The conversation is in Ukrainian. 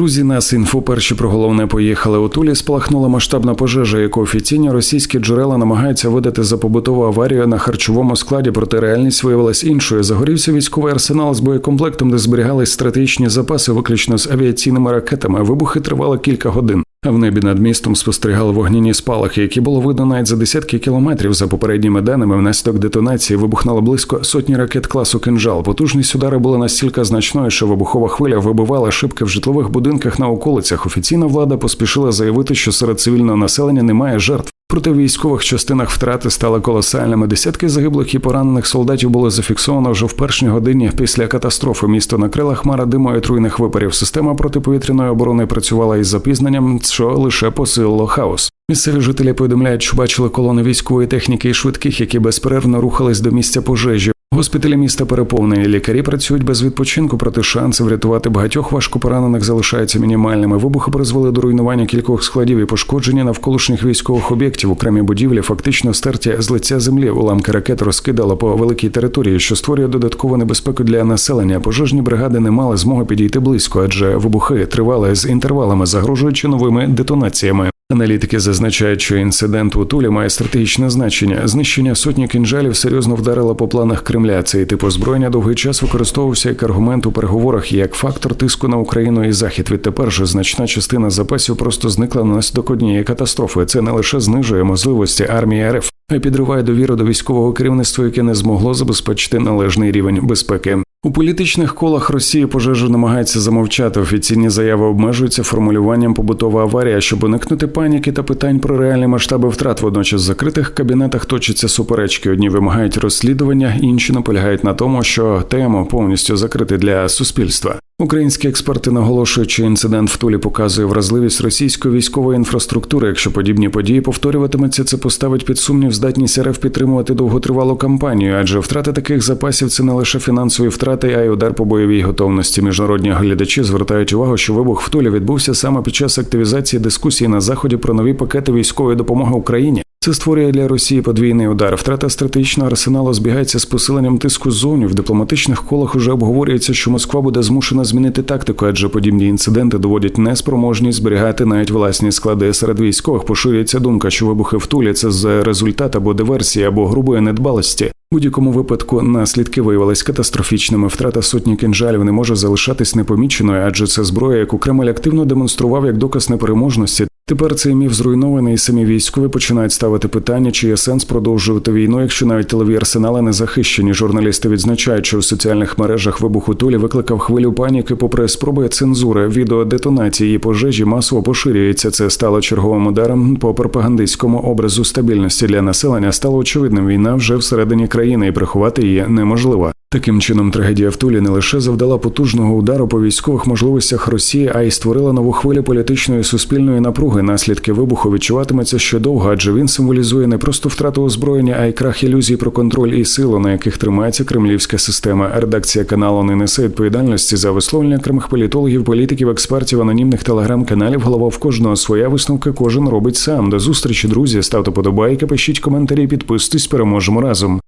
Друзі, нас інфо перші про головне поїхали. У Тулі спалахнула масштабна пожежа, яку офіційні російські джерела намагаються видати за побутову аварію на харчовому складі, проте реальність виявилась іншою. Загорівся військовий арсенал з боєкомплектом, де зберігались стратегічні запаси, виключно з авіаційними ракетами. Вибухи тривали кілька годин. В небі над містом спостерігали вогняні спалахи, які було видно навіть за десятки кілометрів. За попередніми даними, внаслідок детонації вибухнуло близько сотні ракет класу кинжал. Потужність удару була настільки значною, що вибухова хвиля вибивала шибки в житлових будинках на околицях. Офіційна влада поспішила заявити, що серед цивільного населення немає жертв. Проте в військових частинах втрати стали колосальними. Десятки загиблих і поранених солдатів було зафіксовано вже в першій годині після катастрофи. Місто накрила хмара диму і труйних випарів. Система протиповітряної оборони працювала із запізненням, що лише посилило хаос. Місцеві жителі повідомляють, що бачили колони військової техніки і швидких, які безперервно рухались до місця пожежі. Госпіталі міста переповнені. Лікарі працюють без відпочинку, проте шанси врятувати багатьох важкопоранених залишаються мінімальними. Вибухи призвели до руйнування кількох складів і пошкодження навколишніх військових об'єктів. Окремі будівлі фактично стерті з лиця землі. Уламки ракет розкидало по великій території, що створює додаткову небезпеку для населення. Пожежні бригади не мали змоги підійти близько, адже вибухи тривали з інтервалами, загрожуючи новими детонаціями. Аналітики зазначають, що інцидент у Тулі має стратегічне значення. Знищення сотні кінжалів серйозно вдарило по планах Кремля. Цей тип озброєння довгий час використовувався як аргумент у переговорах і як фактор тиску на Україну і Захід. Відтепер же значна частина запасів просто зникла наслідок однієї катастрофи. Це не лише знижує можливості армії РФ, а й підриває довіру до військового керівництва, яке не змогло забезпечити належний рівень безпеки. У політичних колах Росії пожежу намагається замовчати. Офіційні заяви обмежуються формулюванням побутова аварія, щоб уникнути паніки та питань про реальні масштаби втрат. Водночас в закритих кабінетах точаться суперечки. Одні вимагають розслідування, інші наполягають на тому, що тему повністю закрити для суспільства. Українські експерти наголошують, що інцидент в Тулі показує вразливість російської військової інфраструктури. Якщо подібні події повторюватимуться, це поставить під сумнів здатність РФ підтримувати довготривалу кампанію, адже втрати таких запасів це не лише фінансові втрати, а й удар по бойовій готовності. Міжнародні глядачі звертають увагу, що вибух в Тулі відбувся саме під час активізації дискусії на заході про нові пакети військової допомоги Україні. Це створює для Росії подвійний удар. Втрата стратегічного арсеналу збігається з посиленням тиску ззовні. В дипломатичних колах уже обговорюється, що Москва буде змушена змінити тактику, адже подібні інциденти доводять неспроможність зберігати навіть власні склади. Серед військових поширюється думка, що вибухи в Тулі – це з результат або диверсії, або грубої недбалості. У будь-якому випадку наслідки виявились катастрофічними. Втрата сотні кинжалів не може залишатись непоміченою, адже це зброя, яку Кремль активно демонстрував як доказ непереможності. Тепер цей міф зруйнований, і самі військові починають ставити питання, чи є сенс продовжувати війну, якщо навіть тилові арсенали не захищені. Журналісти відзначають, що у соціальних мережах вибух у Тулі викликав хвилю паніки, попри спроби цензури. Відео детонації і пожежі масово поширюється. Це стало черговим ударом по пропагандистському образу стабільності для населення. Стало очевидним, війна вже всередині країни, і приховати її неможливо. Таким чином, трагедія в Тулі не лише завдала потужного удару по військових можливостях Росії, а й створила нову хвилю політичної і суспільної напруги. Наслідки вибуху відчуватиметься ще довго, адже він символізує не просто втрату озброєння, а й крах ілюзій про контроль і силу, на яких тримається кремлівська система. Редакція каналу не несе відповідальності за висловлення окремих політологів, політиків, експертів, анонімних телеграм-каналів. Голова в кожного своя висновка кожен робить сам. До зустрічі, друзі. Ставте подобайки, пишіть коментарі, підписуйтесь, переможемо разом.